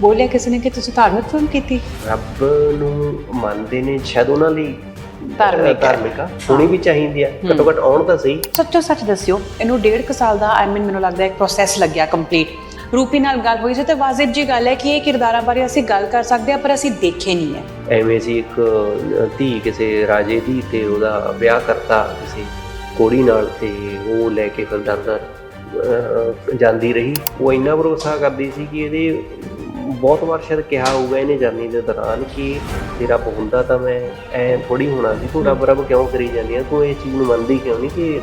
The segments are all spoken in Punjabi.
ਬੋਲਿਆ ਕਿਸੇ ਨੇ ਕਿ ਤੁਸੀਂ ਧਾਰਮਿਕ ਫਿਲਮ ਕੀਤੀ? ਰੱਬ ਨੂੰ ਮੰਨਦੇ ਨੇ ਸ਼ਾਇਦ ਉਹਨਾਂ ਲਈ ਧਾਰਮਿਕ। ਹੈ। ਧਾਰਮਿਕ ਆ ਹੋਣੀ ਵੀ ਚਾਹੀਦੀ ਆ ਘੱਟੋ ਘੱਟ ਆਉਣ ਤਾਂ ਸਹੀ। ਸੱਚੋ ਸੱਚ ਦੱਸਿਓ ਇਹਨੂੰ ਡੇਢ ਕੁ ਸਾਲ ਦਾ ਆਈ ਮੀਨ ਮੈਨੂੰ ਲੱਗਦਾ ਇੱਕ ਪ੍ਰੋਸੈਸ ਲੱਗਿਆ ਕੰਪਲੀਟ ਰੂਪੀ ਨਾਲ ਗੱਲ ਹੋਈ ਸੀ ਤੇ ਵਾਜ਼ਿਬ ਜੀ ਗੱਲ ਹੈ ਕਿ ਇਹ ਕਿਰਦਾਰਾਂ ਬਾਰੇ ਅਸੀਂ ਗੱਲ ਕਰ ਸਕਦੇ ਹਾਂ ਪਰ ਅਸੀਂ ਦੇਖੇ ਨਹੀਂ ਹੈ। ਐਵੇਂ ਸੀ ਇੱਕ ਅਹ, ਧੀ ਕਿਸੇ ਰਾਜੇ ਦੀ ਤੇ ਉਹਦਾ ਵਿਆਹ ਕਰਤਾ ਕਿਸੇ ਕੋੜੀ ਨਾਲ ਤੇ ਉਹ ਲੈ ਕੇ ਫਿਰ ਦਰ ਦਰ ਅਹ, ਜਾਂਦੀ ਰਹੀ। ਉਹ ਇੰਨਾ ਭਰੋਸਾ ਕਰਦੀ ਸੀ ਕਿ ਇਹਦੇ ਬਹੁਤ ਵਾਰ ਸ਼ਾਇਦ ਕਿਹਾ ਹੋਊਗਾ ਇਹਨੇ ਜਰਨੀ ਦੇ ਦੌਰਾਨ ਕਿ ਜੇ ਰੱਬ ਹੁੰਦਾ ਤਾਂ ਮੈਂ ਐ ਥੋੜੀ ਹੋਣਾ ਸੀ। ਤੂੰ ਰੱਬ ਰੱਬ ਕਿਉਂ ਕਰੀ ਜਾਂਦੀ ਆ? ਤੂੰ ਇਹ ਚੀਜ਼ ਨੂੰ ਮੰਨਦੀ ਕਿਉਂ ਨਹੀਂ ਕਿ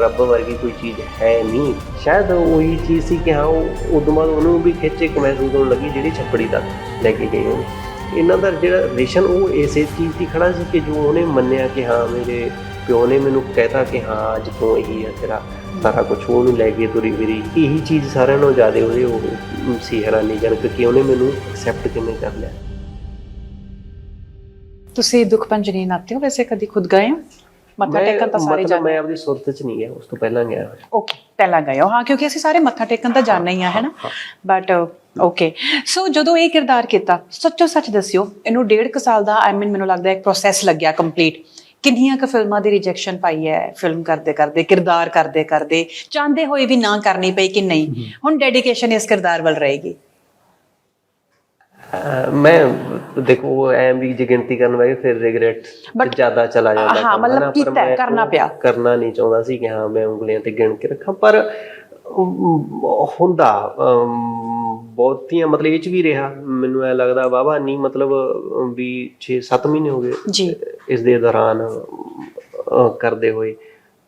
ਰੱਬ ਵਰਗੀ ਕੋਈ ਚੀਜ਼ ਹੈ ਨਹੀਂ? ਸ਼ਾਇਦ ਉਹੀ ਚੀਜ਼ ਸੀ ਕਿ ਹਾਂ, ਉਹ ਉਦੋਂ ਬਾਅਦ ਉਹਨੂੰ ਵੀ ਖਿੱਚ ਇੱਕ ਮਹਿਸੂਸ ਹੋਣ ਲੱਗੀ ਜਿਹੜੀ ਛੱਪੜੀ ਤੱਕ ਲੈ ਕੇ ਗਈ ਉਹ। ਇਹਨਾਂ ਦਾ ਜਿਹੜਾ ਰਿਲੇਸ਼ਨ ਉਹ ਇਸੇ ਚੀਜ਼ ਦੀ ਖੜਾ ਸੀ ਕਿ ਜੋ ਉਹਨੇ ਮੰਨਿਆ ਕਿ ਹਾਂ, ਮੇਰੇ ਪਿਓ ਨੇ ਮੈਨੂੰ ਕਹਿਤਾ ਕਿ ਹਾਂ, ਅੱਜ ਤੋਂ ਇਹੀ ਹੈ ਤੇਰਾ। ਸਾਰਾ ਕੁਝ ਉਹਨੂੰ ਲੈ ਕੇ ਤੁਰੀ ਫਿਰੀ। ਇਹੀ ਚੀਜ਼ ਸਾਰਿਆਂ ਨਾਲੋਂ ਜ਼ਿਆਦਾ ਉਹਦੇ ਉਹ ਸੀ ਹੈਰਾਨੀਜਨਕ ਕਿ ਉਹਨੇ ਮੈਨੂੰ ਐਕਸੈਪਟ ਕਿਵੇਂ ਕਰ ਲਿਆ। ਤੁਸੀਂ ਦੁੱਖ ਪੰਜਨੀ ਨਾਤੇ ਹੋ ਵੈਸੇ ਕਦੀ ਖੁਦ ਗਏ ਹੋ? ਮੱਥਾ ਟੇਕਣ ਤਾਂ ਸਾਰੇ ਜਾਂਦੇ ਮੈਂ ਆਪਣੀ ਸੁਰਤ ਚ ਨਹੀਂ ਗਿਆ ਉਸ ਤੋਂ ਪਹਿਲਾਂ ਗਿਆ। ਓਕੇ ਪਹਿਲਾਂ ਗਏ ਹੋ। ਹਾਂ ਕਿਉਂਕਿ ਅਸੀਂ ਸਾਰੇ ਮੱਥਾ ਟੇਕਣ ਤਾਂ ਜਾਣਾ ਹੀ ਆ ਹੈ ਨਾ? ਬਟ ਓਕੇ ਸੋ ਜਦੋਂ ਇਹ ਕਿਰਦਾਰ ਕੀਤਾ ਸੱਚੋ ਸੱਚ ਦੱਸਿਓ ਇਹਨੂੰ ਡੇਢ ਕੁ ਸਾਲ ਦਾ ਆਈ ਮੀਨ ਮੈਨੂੰ ਲੱਗਦਾ ਇੱਕ ਪ੍ਰੋਸੈਸ ਲੱਗਿਆ ਕੰਪਲੀਟ ਕਿੰਨੀਆਂ ਕੁ ਫਿਲਮਾਂ ਦੀ ਰਿਜੈਕਸ਼ਨ ਪਾਈ ਹੈ ਫਿਲਮ ਕਰਦੇ ਕਰਦੇ ਕਿਰਦਾਰ ਕਰਦੇ ਕਰਦੇ ਚਾਹੁੰਦੇ ਹੋਏ ਵੀ ਨਾ ਕਰਨੀ ਪਈ ਕਿ ਨਹੀਂ। ਹੁਣ ਡੈਡੀਕੇਸ਼ਨ ਇਸ ਕਿਰਦਾਰ ਵੱਲ ਰਹੇਗੀ। ਮੈਂ ਦੇਖੋ ਐ ਵੀ ਜੇ ਗਿਣਤੀ ਕਰਨ ਵਾਲੇ ਫਿਰ ਰਿਗਰੈਟ ਜ਼ਿਆਦਾ ਚਲਾ ਜਾਂਦਾ ਹਾਂ, ਮਤਲਬ ਕੀਤਾ ਕਰਨਾ ਉਹ ਪਿਆ। ਕਰਨਾ ਨਹੀਂ ਚਾਹੁੰਦਾ ਸੀ ਕਿ ਹਾਂ ਮੈਂ ਉਂਗਲੀਆਂ ਤੇ ਗਿਣ ਕੇ ਰੱਖਾਂ ਪਰ ਹੁੰਦਾ ਬਹੁਤੀਆਂ ਮਤਲਬ ਇਹ ਚ ਵੀ ਰਿਹਾ। ਮੈਨੂੰ ਐ ਲੱਗਦਾ ਵਾਵਾ ਨਹੀਂ ਮਤਲਬ ਵੀ 6-7 ਮਹੀਨੇ ਹੋ ਗਏ। ਜੀ। ਇਸ ਦੇ ਦੌਰਾਨ ਕਰਦੇ ਹੋਏ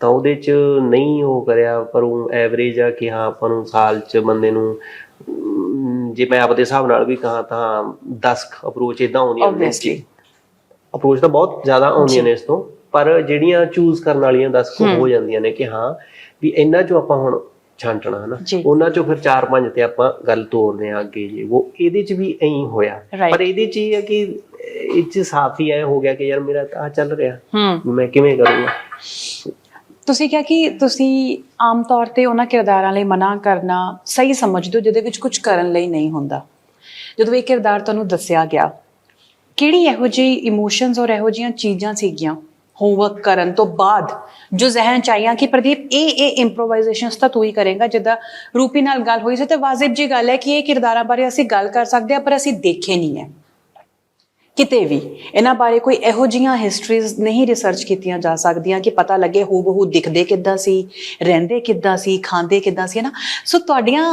ਤਾਂ ਉਹਦੇ ਚ ਨਹੀਂ ਉਹ ਕਰਿਆ ਪਰ ਉਹ ਐਵਰੇਜ ਆ ਕਿ ਹਾਂ ਆਪਾਂ ਨੂੰ ਸਾਲ ਚ ਬੰਦੇ ਨੂੰ ਜੇ ਮੈਂ ਆਪਦੇ ਹਿਸਾਬ ਨਾਲ ਵੀ ਕਹਾਂ ਤਾਂ 10 ਅਪਰੋਚ ਇਦਾਂ ਆਉਂਦੀਆਂ ਨੇ Obviously. ਅਪਰੋਚ ਤਾਂ ਬਹੁਤ ਜ਼ਿਆਦਾ ਆਉਂਦੀਆਂ ਨੇ ਇਸ ਤੋਂ ਪਰ ਜਿਹੜੀਆਂ ਚੂਜ਼ ਕਰਨ ਵਾਲੀਆਂ 10 ਕੁ ਹੋ ਜਾਂਦੀਆਂ ਨੇ ਕਿ ਹਾਂ ਵੀ ਇਹਨਾਂ ਚੋਂ ਆਪਾਂ ਹੁਣ ਛਾਂਟਣਾ ਹਨਾ। ਉਹਨਾਂ ਚੋਂ ਫਿਰ 4-5 ਤੇ ਆਪਾਂ ਗੱਲ ਤੋਰਦੇ ਆ ਅੱਗੇ ਜੀ ਉਹ ਇਹਦੇ ਚ ਵੀ ਐਂ ਹੋਇਆ. ਪਰ ਇਹਦੇ ਚ ਇਹ ਹੈ ਕਿ ਇਹ ਚ ਸਾਫ਼ ਹੀ ਐ ਹੋ ਗਿਆ ਕਿ ਯਾਰ ਮੇਰਾ ਆ ਚੱਲ ਰਿਹਾ। ਹੂੰ। ਮੈਂ ਕਿਵੇਂ ਕਰੂੰਗਾ? ਤੁਸੀਂ ਕਿਹਾ ਕਿ ਤੁਸੀਂ ਆਮ ਤੌਰ ਤੇ ਉਹਨਾਂ ਕਿਰਦਾਰਾਂ ਲਈ ਮਨਾ ਕਰਨਾ ਸਹੀ ਸਮਝਦੇ ਹੋ ਜਿਹਦੇ ਵਿੱਚ ਕੁਝ ਕਰਨ ਲਈ ਨਹੀਂ ਹੁੰਦਾ। ਜਦੋਂ ਇਹ ਕਿਰਦਾਰ ਤੁਹਾਨੂੰ ਦੱਸਿਆ ਗਿਆ ਕਿਹੜੀ ਇਹੋ ਜਿਹੀ ਇਮੋਸ਼ਨਸ ਔਰ ਇਹੋ ਜਿਹੀਆਂ ਚੀਜ਼ਾਂ ਸੀਗੀਆਂ? ਹੋਮਵਰਕ ਕਰਨ ਤੋਂ ਬਾਅਦ ਜੋ ਜ਼ਹਿਨ ਚ ਆਈਆਂ ਕਿ ਪ੍ਰਦੀਪ ਇਹ ਇਹ ਇੰਪਰੋਵਾਈਜ਼ੇਸ਼ਨਸ ਤਾਂ ਤੂੰ ਹੀ ਕਰੇਗਾ ਜਿੱਦਾਂ ਰੂਪੀ ਨਾਲ ਗੱਲ ਹੋਈ ਸੀ ਤੇ ਵਾਜ਼ਿਬ ਜੀ ਗੱਲ ਹੈ ਕਿ ਇਹ ਕਿਰਦਾਰਾਂ ਬਾਰੇ ਅਸੀਂ ਗੱਲ ਕਰ ਸਕਦੇ ਹਾਂ ਪਰ ਅਸੀਂ ਦੇਖੇ ਨਹੀਂ ਹੈ। ਕਿਤੇ ਵੀ। ਇਹਨਾਂ ਬਾਰੇ ਕੋਈ ਇਹੋ ਜੀਆਂ ਹਿਸਟਰੀਜ਼ ਨਹੀਂ ਰਿਸਰਚ ਕੀਤੀਆਂ ਜਾ ਸਕਦੀਆਂ ਕਿ ਪਤਾ ਲੱਗੇ ਹੂਬਹੂ ਦਿਖਦੇ ਕਿੱਦਾਂ ਸੀ ਰਹਿੰਦੇ ਕਿੱਦਾਂ ਸੀ ਖਾਂਦੇ ਕਿੱਦਾਂ ਸੀ ਨਾ ਸੋ ਤੁਹਾਡੀਆਂ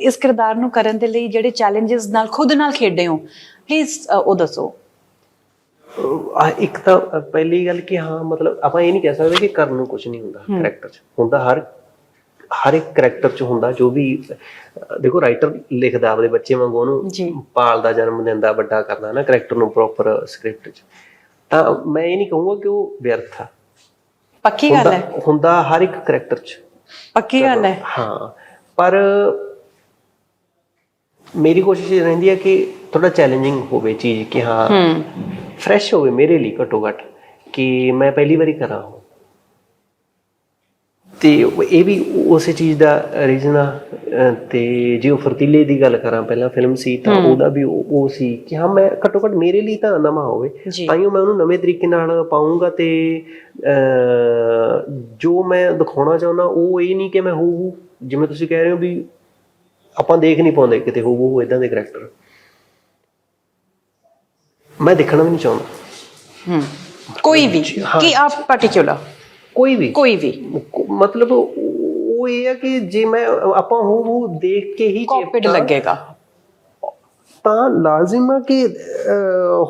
ਇਸ ਕਿਰਦਾਰ ਨੂੰ ਕਰਨ ਦੇ ਲਈ ਜਿਹੜੇ ਚੈਲੰਜਸ ਨਾਲ ਖੁਦ ਨਾਲ ਖੇਡੇ ਹੋ ਪਲੀਜ਼ ਉਹ ਦੱਸੋ। ਇੱਕ ਤਾਂ ਪਹਿਲੀ ਗੱਲ ਕਿ ਹਾਂ ਮਤਲਬ ਆਪਾਂ ਇਹ ਨਹੀਂ ਕਹਿ ਸਕਦੇ ਕਿ ਕਰਨ ਨੂੰ ਕੁਝ ਨਹੀਂ ਹੁੰਦਾ ਕਰੈਕਟਰ 'ਚ। ਹੁੰਦਾ ਹਰ ਹਰ ਇੱਕ ਕਰੈਕਟਰ 'ਚ ਹੁੰਦਾ ਜੋ ਵੀ ਦੇਖੋ ਰਾਈਟਰ ਲਿਖਦਾ ਆਪਦੇ ਬੱਚੇ ਵਾਂਗੂ। ਉਹਨੂੰ ਪਾਲਦਾ ਜਨਮ ਦਿੰਦਾ ਵੱਡਾ ਕਰਦਾ ਨਾ ਕਰੈਕਟਰ ਨੂੰ ਪ੍ਰੋਪਰ ਸਕ੍ਰਿਪਟ 'ਚ। ਤਾਂ ਮੈਂ ਇਹ ਨਹੀਂ ਕਹੂੰਗਾ ਕਿ ਉਹ ਵਿਅਰਥ ਆ। ਪੱਕੀ ਗੱਲ ਹੈ। ਹੁੰਦਾ ਹਰ ਇੱਕ ਕਰੈਕਟਰ 'ਚ। ਪੱਕੀ ਗੱਲ ਹੈ। ਹਾਂ ਪਰ ਮੇਰੀ ਕੋਸ਼ਿਸ਼ ਇਹ ਰਹਿੰਦੀ ਹੈ ਕਿ ਥੋੜਾ ਚੈਲੰਜਿੰਗ ਹੋਵੇ ਚੀਜ਼ ਕਿ ਹਾਂ ਫਰੈਸ਼ ਹੋਵੇ ਮੇਰੇ ਲਈ ਘੱਟੋ ਘੱਟ ਕਿ ਮੈਂ ਪਹਿਲੀ ਵਾਰੀ ਕਰਾਂ। ਤੇ ਉਹ- ਇਹ ਵੀ ਉਸੇ ਚੀਜ਼ ਦਾ ਰੀਜ਼ਨ ਆ ਤੇ ਜੇ ਉਹ ਫਰਤੀਲੇ ਦੀ ਗੱਲ ਕਰਾਂ ਪਹਿਲਾਂ ਫਿਲਮ ਸੀ ਤਾਂ ਉਹਦਾ ਵੀ ਉਹ ਸੀ ਕਿ ਹਾਂ ਮੈਂ ਘੱਟੋ ਘੱਟ ਮੇਰੇ ਲਈ ਤਾਂ ਨਵਾਂ ਹੋਵੇ। ਤਾਂ ਹੀ ਮੈਂ ਉਹਨੂੰ ਨਵੇਂ ਤਰੀਕੇ ਨਾਲ ਪਾਉਂਗਾ ਤੇ ਜੋ ਮੈਂ ਦਿਖਾਉਣਾ ਚਾਹੁੰਦਾ ਉਹ ਇਹ ਨਹੀਂ ਕਿ ਮੈਂ ਹੂ ਜਿਵੇਂ ਤੁਸੀਂ ਕਹਿ ਰਹੇ ਹੋ ਵੀ ਆਪਾਂ ਦੇਖ ਨਹੀਂ ਪਾਉਂਦੇ ਕਿਤੇ ਹੂ ਹੂ ਇਦਾਂ ਦੇ ਕਰੈਕਟਰ ਮੈਂ ਦੇਖਣਾ ਵੀ ਨਹੀਂ ਚਾਹੁੰਦਾ। ਹੂੰ। ਕੋਈ ਵੀ ਕਿ ਆਪ ਪਾਰਟਿਕੂਲਰ ਕੋਈ ਵੀ। ਕੋਈ ਵੀ। ਮਤਲਬ ਉਹ ਇਹ ਹੈ ਕਿ ਜੇ ਮੈਂ ਆਪਾਂ ਹੂ ਹੂ ਦੇਖ ਕੇ ਹੀ ਕਾਪੀਡ ਲੱਗੇਗਾ। ਤਾਂ ਲਾਜ਼ਮ ਆ ਕਿ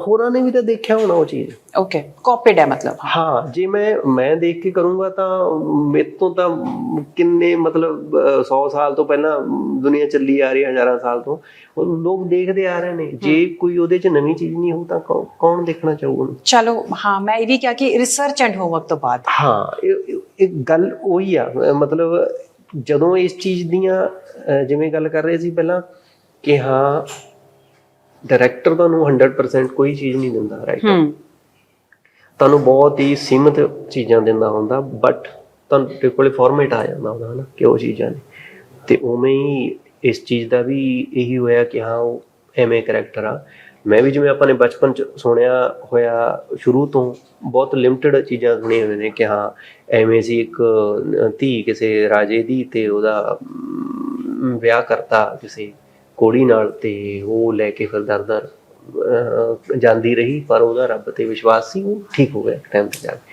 ਹੋਰਾਂ ਨੇ ਵੀ ਤਾਂ ਦੇਖਿਆ ਹੋਣਾ ਉਹ ਚੀਜ਼? ਓਕੇ ਕਾਪੀਡ ਹੈ ਮਤਲਬ। ਹਾਂ ਜੇ ਮੈਂ ਮੈਂ ਦੇਖ ਕੇ ਕਰੂੰਗਾ ਤਾਂ ਮੇਰੇ ਤੋਂ ਤਾਂ ਕਿੰਨੇ ਮਤਲਬ 100 ਸਾਲ ਤੋਂ ਪਹਿਲਾਂ ਦੁਨੀਆ ਚੱਲੀ ਆ ਰਹੀ ਹੈ ਹਜ਼ਾਰਾਂ ਸਾਲ ਤੋਂ। ਉਹ ਲੋਕ ਦੇਖਦੇ ਆ ਰਹੇ ਨੇ। ਜੇ ਕੋਈ ਉਹਦੇ 'ਚ ਨਵੀਂ ਚੀਜ਼ ਨਹੀਂ ਹੋ ਤਾਂ ਕੌਣ- ਦੇਖਣਾ ਚਾਹੂਗਾ ਚਲੋ ਹਾਂ ਮੈਂ ਇਹ ਵੀ ਕਿਹਾ ਕਿ ਰਿਸਰਚ ਐਂਡ ਹੋਮਵਰਕ ਤੋਂ ਬਾਅਦ। ਹਾਂ ਇਹ ਗੱਲ ਉਹੀ ਆ। ਮਤਲਬ ਜਦੋਂ ਇਸ ਚੀਜ਼ ਦੀਆਂ ਜਿਵੇਂ ਗੱਲ ਕਰ ਰਹੇ ਸੀ ਪਹਿਲਾਂ ਕਿ ਹਾਂ ਡਾਇਰੈਕਟਰ ਤੁਹਾਨੂੰ 100% ਕੋਈ ਚੀਜ਼ ਨਹੀਂ ਦਿੰਦਾ ਰਾਈਟ ਹੂੰ। ਤੁਹਾਨੂੰ ਬਹੁਤ ਹੀ ਸੀਮਿਤ ਚੀਜ਼ਾਂ ਦਿੰਦਾ ਹੁੰਦਾ ਬਟ ਤੁਹਾਨੂੰ ਕੋਲੇ ਫਾਰਮੈਟ ਆ ਜਾਂਦਾ ਹੁੰਦਾ ਹਨਾ ਕਿ ਉਹ ਚੀਜ਼ਾਂ ਨੇ ਤੇ ਉਵੇਂ ਹੀ ਇਸ ਚੀਜ਼ ਦਾ ਵੀ ਇਹੀ ਹੋਇਆ ਕਿ ਹਾਂ ਉਹ ਐਵੇਂ ਕਰੈਕਟਰ ਆ। ਮੈਂ ਵੀ ਜਿਵੇਂ ਆਪਾਂ ਨੇ ਬਚਪਨ ਚ ਸੁਣਿਆ ਹੋਇਆ ਸ਼ੁਰੂ ਤੋਂ ਬਹੁਤ ਲਿਮਟਿਡ ਚੀਜ਼ਾਂ ਸੁਣੀਆਂ ਹੋਈਆਂ ਨੇ ਕਿ ਹਾਂ ਐਵੇਂ ਸੀ ਇੱਕ ਧੀ ਕਿਸੇ ਰਾਜੇ ਦੀ ਤੇ ਉਹਦਾ ਵਿਆਹ ਕਰਤਾ ਕਿਸੇ ਕੋੜੀ ਨਾਲ ਤੇ ਉਹ ਲੈ ਕੇ ਫਿਰ ਦਰ ਦਰ ਜਾਂਦੀ ਰਹੀ, ਪਰ ਉਹਦਾ ਰੱਬ ਤੇ ਵਿਸ਼ਵਾਸ ਸੀ, ਉਹ ਠੀਕ ਹੋ ਗਿਆ ਟਾਈਮ ਤੇ ਜਾ ਕੇ।